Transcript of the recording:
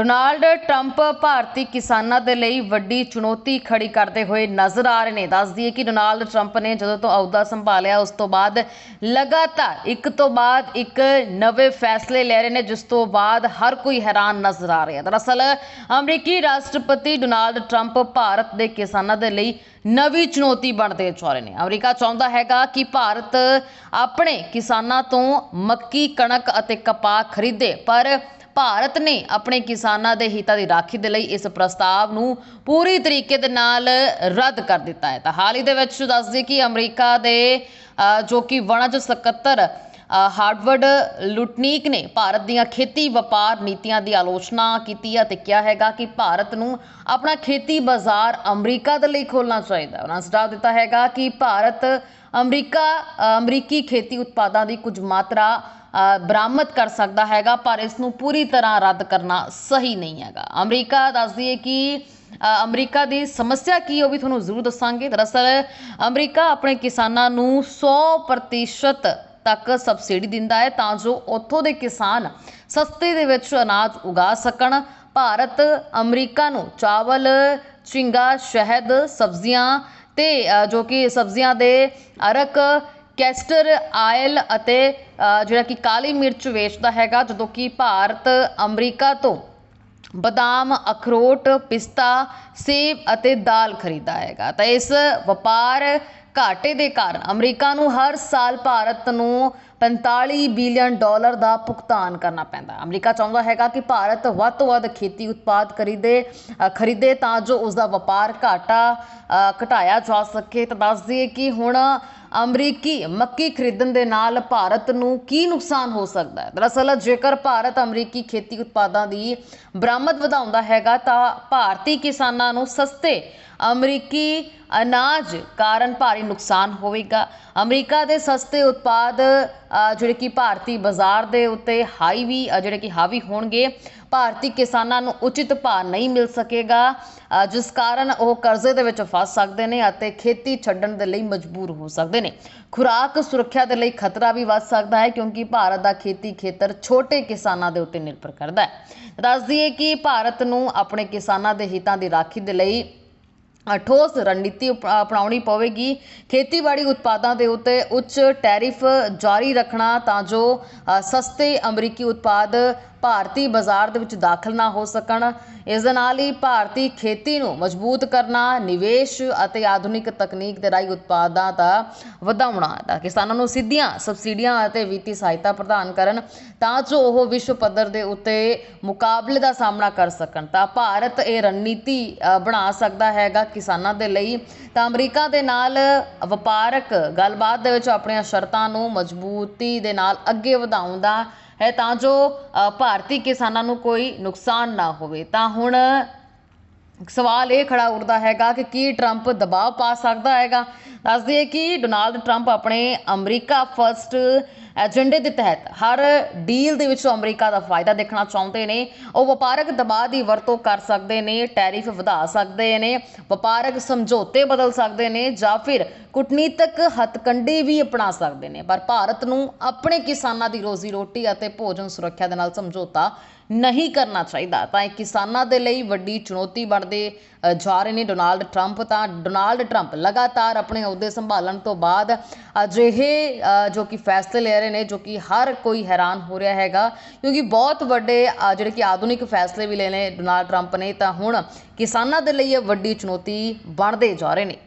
Donald Trump ਭਾਰਤੀ ਕਿਸਾਨਾਂ ਦੇ ਲਈ ਵੱਡੀ ਚੁਣੌਤੀ ਖੜੀ ਕਰਦੇ ਹੋਏ ਨਜ਼ਰ ਆ ਰਹੇ ਨੇ। ਦੱਸ ਦਈਏ ਕਿ ਡੋਨਾਲਡ ਟਰੰਪ ਨੇ ਜਦੋਂ ਤੋਂ ਅਹੁਦਾ ਸੰਭਾਲਿਆ, ਉਸ ਤੋਂ ਬਾਅਦ ਲਗਾਤਾਰ ਇੱਕ ਤੋਂ ਬਾਅਦ ਇੱਕ ਨਵੇਂ ਫੈਸਲੇ ਲੈ ਰਹੇ ਨੇ, ਜਿਸ ਤੋਂ ਬਾਅਦ ਹਰ ਕੋਈ ਹੈਰਾਨ ਨਜ਼ਰ ਆ ਰਿਹਾ। ਦਰਅਸਲ ਅਮਰੀਕੀ ਰਾਸ਼ਟਰਪਤੀ ਡੋਨਾਲਡ ਟਰੰਪ ਭਾਰਤ ਦੇ ਕਿਸਾਨਾਂ ਦੇ ਲਈ ਨਵੀਂ ਚੁਣੌਤੀ ਬਣਦੇ ਜਾ ਰਹੇ ਨੇ। ਅਮਰੀਕਾ ਚਾਹੁੰਦਾ ਹੈਗਾ ਕਿ ਭਾਰਤ ਆਪਣੇ ਕਿਸਾਨਾਂ ਤੋਂ ਮੱਕੀ, ਕਣਕ ਅਤੇ ਕਪਾਹ ਖਰੀਦੇ, ਪਰ ਭਾਰਤ ਨੇ ਆਪਣੇ ਕਿਸਾਨਾਂ ਦੇ ਹਿੱਤਾਂ ਦੀ ਰਾਖੀ ਦੇ ਲਈ ਇਸ ਪ੍ਰਸਤਾਵ ਨੂੰ ਪੂਰੀ ਤਰੀਕੇ ਦੇ ਨਾਲ ਰੱਦ ਕਰ ਦਿੱਤਾ ਹੈ। ਤਾਂ ਹਾਲ ਹੀ ਦੇ ਵਿੱਚ ਦੱਸ ਦਈਏ ਕਿ ਅਮਰੀਕਾ ਦੇ ਜੋ ਕਿ ਵਣਜ ਸਕੱਤਰ ਅ, ਹਾਰਵਰਡ ਲੁਟਨੀਕ ਨੇ ਭਾਰਤ ਦੀਆਂ ਖੇਤੀ ਵਪਾਰ ਨੀਤੀਆਂ ਦੀ ਆਲੋਚਨਾ ਕੀਤੀ ਹੈ ਤੇ ਕਿਹਾ ਹੈਗਾ ਕਿ ਭਾਰਤ ਨੂੰ ਆਪਣਾ ਖੇਤੀ ਬਾਜ਼ਾਰ ਅਮਰੀਕਾ ਦੇ ਲਈ ਖੋਲ੍ਹਣਾ ਚਾਹੀਦਾ ਉਹਨਾਂ ਸੁਝਾਅ ਦਿੱਤਾ ਹੈਗਾ ਕਿ ਭਾਰਤ ਅਮਰੀਕਾ ਅਮਰੀਕੀ ਖੇਤੀ ਉਤਪਾਦਾਂ ਦੀ ਕੁਝ ਮਾਤਰਾ ਬਰਾਮਦ ਕਰ ਸਕਦਾ ਹੈਗਾ, ਪਰ ਇਸ ਨੂੰ ਪੂਰੀ ਤਰ੍ਹਾਂ ਰੱਦ ਕਰਨਾ ਸਹੀ ਨਹੀਂ ਹੈਗਾ। ਅਮਰੀਕਾ ਦੱਸਦੀ ਹੈ ਕਿ ਅਮਰੀਕਾ ਦੀ ਸਮੱਸਿਆ ਕੀ ਹੈ ਉਹ ਵੀ ਤੁਹਾਨੂੰ ਜ਼ਰੂਰ ਦੱਸਾਂਗੇ। ਦਰਅਸਲ, ਅਮਰੀਕਾ ਆਪਣੇ ਕਿਸਾਨਾਂ ਨੂੰ 100% ਤੱਕ ਸਬਸਿਡੀ ਦਿੰਦਾ ਹੈ ਤਾਂ ਜੋ ਉੱਥੋਂ ਦੇ ਕਿਸਾਨ ਸਸਤੇ ਦੇ ਵਿੱਚ ਅਨਾਜ ਉਗਾ ਸਕਣ। ਭਾਰਤ ਅਮਰੀਕਾ ਨੂੰ ਚਾਵਲ ਝਿੰਗਾ ਸ਼ਹਿਦ, ਸਬਜ਼ੀਆਂ ਤੇ ਜੋ ਕਿ ਸਬਜ਼ੀਆਂ ਦੇ ਅਰਕ, ਕੈਸਟਰ, ਆਇਲ ਅਤੇ ਜਿਹੜਾ ਕਿ ਕਾਲੀ ਮਿਰਚ ਵੇਚਦਾ ਹੈਗਾ, ਜਦੋਂ ਕਿ ਭਾਰਤ, ਅਮਰੀਕਾ ਤੋਂ ਬਦਾਮ, ਅਖਰੋਟ, ਪਿਸਤਾ, ਸੇਬ ਅਤੇ ਦਾਲ ਖਰੀਦਾ ਹੈਗਾ। ਤਾਂ ਇਸ ਵਪਾਰ ਘਾਟੇ ਦੇ ਕਾਰਨ ਅਮਰੀਕਾ ਨੂੰ ਹਰ ਸਾਲ ਭਾਰਤ ਨੂੰ 45 ਬਿਲੀਅਨ ਡਾਲਰ ਦਾ ਭੁਗਤਾਨ ਕਰਨਾ ਪੈਂਦਾ ਹੈ। ਅਮਰੀਕਾ ਚਾਹੁੰਦਾ ਹੈਗਾ ਕਿ ਭਾਰਤ ਵੱਧ ਤੋਂ ਵੱਧ ਖੇਤੀ ਉਤਪਾਦ ਖਰੀਦੇ ਖਰੀਦੇ ਤਾਂ ਜੋ ਉਸ ਦਾ ਵਪਾਰ ਘਾਟਾ ਘਟਾਇਆ ਜਾ ਸਕੇ। ਤਾਂ ਦੱਸ ਦਈਏ ਕਿ ਹੁਣ ਅਮਰੀਕੀ ਮੱਕੀ ਖਰੀਦਣ ਦੇ ਨਾਲ ਭਾਰਤ ਨੂੰ ਕੀ ਨੁਕਸਾਨ ਹੋ ਸਕਦਾ ਹੈ? ਦਰਅਸਲ, ਜੇਕਰ ਭਾਰਤ ਅਮਰੀਕੀ ਖੇਤੀ ਉਤਪਾਦਾਂ ਦੀ ਬਰਾਮਦ ਵਧਾਉਂਦਾ ਹੈਗਾ, ਤਾਂ ਭਾਰਤੀ ਕਿਸਾਨਾਂ ਨੂੰ ਸਸਤੇ ਅਮਰੀਕੀ ਅਨਾਜ ਕਾਰਨ ਭਾਰੀ ਨੁਕਸਾਨ ਹੋਵੇਗਾ। ਅਮਰੀਕਾ ਦੇ ਸਸਤੇ ਉਤਪਾਦ ਜਿਹੜੇ ਕਿ ਭਾਰਤੀ ਬਾਜ਼ਾਰ ਦੇ ਉੱਤੇ ਹਾਈ ਵੀ ਜਿਹੜੇ ਕਿ ਹਾਵੀ ਹੋਣਗੇ, ਭਾਰਤੀ ਕਿਸਾਨਾਂ ਨੂੰ ਉਚਿਤ ਭਾਅ ਨਹੀਂ ਮਿਲ ਸਕੇਗਾ ਜਿਸ ਕਾਰਨ ਉਹ ਕਰਜ਼ੇ ਦੇ ਵਿੱਚ ਫਸ ਸਕਦੇ ਨੇ ਅਤੇ ਖੇਤੀ ਛੱਡਣ ਦੇ ਲਈ ਮਜਬੂਰ ਹੋ ਸਕਦੇ ਨੇ। ਖੁਰਾਕ ਸੁਰੱਖਿਆ ਦੇ ਲਈ ਖਤਰਾ ਵੀ ਵੱਧ ਸਕਦਾ ਹੈ, ਕਿਉਂਕਿ ਭਾਰਤ ਦਾ ਖੇਤੀ ਖੇਤਰ ਛੋਟੇ ਕਿਸਾਨਾਂ ਦੇ ਉੱਤੇ ਨਿਰਭਰ ਕਰਦਾ ਹੈ। ਦੱਸ ਦਈਏ ਕਿ ਭਾਰਤ ਨੂੰ ਆਪਣੇ ਕਿਸਾਨਾਂ ਦੇ ਹਿੱਤਾਂ ਦੀ ਰਾਖੀ ਦੇ ਲਈ ਠੋਸ ਰਣਨੀਤੀ ਅਪ- ਅਪਣਾਉਣੀ ਪਵੇਗੀ। ਖੇਤੀਬਾੜੀ ਉਤਪਾਦਾਂ ਦੇ ਉੱਤੇ ਉੱਚ ਟੈਰਿਫ ਜਾਰੀ ਰੱਖਣਾ ਤਾਂ ਜੋ ਸਸਤੇ ਅਮਰੀਕੀ ਉਤਪਾਦ ਭਾਰਤੀ ਬਾਜ਼ਾਰ ਦੇ ਵਿੱਚ ਦਾਖਲ ਨਾ ਹੋ ਸਕਣ। ਇਸ ਦੇ ਨਾਲ ਹੀ ਭਾਰਤੀ ਖੇਤੀ ਨੂੰ ਮਜ਼ਬੂਤ ਕਰਨਾ, ਨਿਵੇਸ਼ ਅਤੇ ਆਧੁਨਿਕ ਤਕਨੀਕ ਦੇ ਰਾਹੀਂ ਉਤਪਾਦਾਂ ਦਾ ਵਧਾਉਣਾ ਤਾਂ ਕਿਸਾਨਾਂ ਨੂੰ ਸਿੱਧੀਆਂ ਸਬਸਿਡੀਆਂ ਅਤੇ ਵਿੱਤੀ ਸਹਾਇਤਾ ਪ੍ਰਦਾਨ ਕਰਨ ਤਾਂ ਜੋ ਉਹ ਵਿਸ਼ਵ ਪੱਧਰ ਦੇ ਉੱਤੇ ਮੁਕਾਬਲੇ ਦਾ ਸਾਹਮਣਾ ਕਰ ਸਕਣ। ਤਾਂ ਭਾਰਤ ਇਹ ਰਣਨੀਤੀ ਬਣਾ ਸਕਦਾ ਹੈਗਾ ਕਿਸਾਨਾਂ ਦੇ ਲਈ। ਤਾਂ ਅਮਰੀਕਾ ਦੇ ਨਾਲ ਵਪਾਰਕ ਗੱਲਬਾਤ ਦੇ ਵਿੱਚ ਆਪਣੀਆਂ ਸ਼ਰਤਾਂ ਨੂੰ ਮਜ਼ਬੂਤੀ ਦੇ ਨਾਲ ਅੱਗੇ ਵਧਾਉਣ ਦਾ ਹੈ ਤਾਂ ਜੋ ਅ, ਭਾਰਤੀ ਕਿਸਾਨਾਂ ਨੂੰ ਕੋਈ ਨੁਕਸਾਨ ਨਾ ਹੋਵੇ। ਤਾਂ ਹੁਣ ਸਵਾਲ ਇਹ ਖੜਾ ਉੱਠਦਾ ਹੈਗਾ ਕਿ ਕੀ ਟਰੰਪ ਦਬਾਅ ਪਾ ਸਕਦਾ ਹੈਗਾ? ਦੱਸ ਦਈਏ ਕਿ ਡੋਨਾਲਡ ਟਰੰਪ ਆਪਣੇ ਅਮਰੀਕਾ ਫਰਸਟ ਏਜੰਡੇ ਦੇ ਤਹਿਤ ਹਰ ਡੀਲ ਦੇ ਵਿੱਚ ਅਮਰੀਕਾ ਦਾ ਫਾਇਦਾ ਦੇਖਣਾ ਚਾਹੁੰਦੇ ਨੇ। ਉਹ ਵਪਾਰਕ ਦਬਾਅ ਦੀ ਵਰਤੋਂ ਕਰ ਸਕਦੇ ਨੇ, ਟੈਰਿਫ ਵਧਾ ਸਕਦੇ ਨੇ, ਵਪਾਰਕ ਸਮਝੌਤੇ ਬਦਲ ਸਕਦੇ ਨੇ ਜਾਂ ਫਿਰ ਕੂਟਨੀਤਕ ਹੱਥਕੰਡੇ ਵੀ ਅਪਣਾ ਸਕਦੇ ਨੇ। ਪਰ ਭਾਰਤ ਨੂੰ ਆਪਣੇ ਕਿਸਾਨਾਂ ਦੀ ਰੋਜ਼ੀ ਰੋਟੀ ਅਤੇ ਭੋਜਨ ਸੁਰੱਖਿਆ ਦੇ ਨਾਲ ਸਮਝੌਤਾ ਨਹੀਂ ਕਰਨਾ ਚਾਹੀਦਾ। ਤਾਂ ਇਹ ਕਿਸਾਨਾਂ ਦੇ ਲਈ ਵੱਡੀ ਚੁਣੌਤੀ ਬਣ ਅ, ਜਾ ਰਹੇ ਨੇ ਡੋਨਾਲਡ ਟਰੰਪ ਤਾਂ ਡੋਨਾਲਡ ਟਰੰਪ ਲਗਾਤਾਰ ਆਪਣੇ ਅਹੁਦੇ ਸੰਭਾਲਣ ਤੋਂ ਬਾਅਦ ਅਜਿਹੇ ਜੋ ਕਿ ਫੈਸਲੇ ਲੈ ਰਹੇ ਨੇ ਜੋ ਕਿ ਹਰ ਕੋਈ ਹੈਰਾਨ ਹੋ ਰਿਹਾ ਹੈਗਾ ਕਿਉਂਕਿ ਬਹੁਤ ਵੱਡੇ ਜਿਹੜੇ ਕਿ ਆਧੁਨਿਕ ਫੈਸਲੇ ਵੀ ਲਏ ਨੇ ਡੋਨਾਲਡ ਟਰੰਪ ਨੇ ਤਾਂ ਹੁਣ ਕਿਸਾਨਾਂ ਦੇ ਲਈ ਇਹ ਵੱਡੀ ਚੁਣੌਤੀ ਬਣਦੇ ਜਾ ਰਹੇ ਨੇ।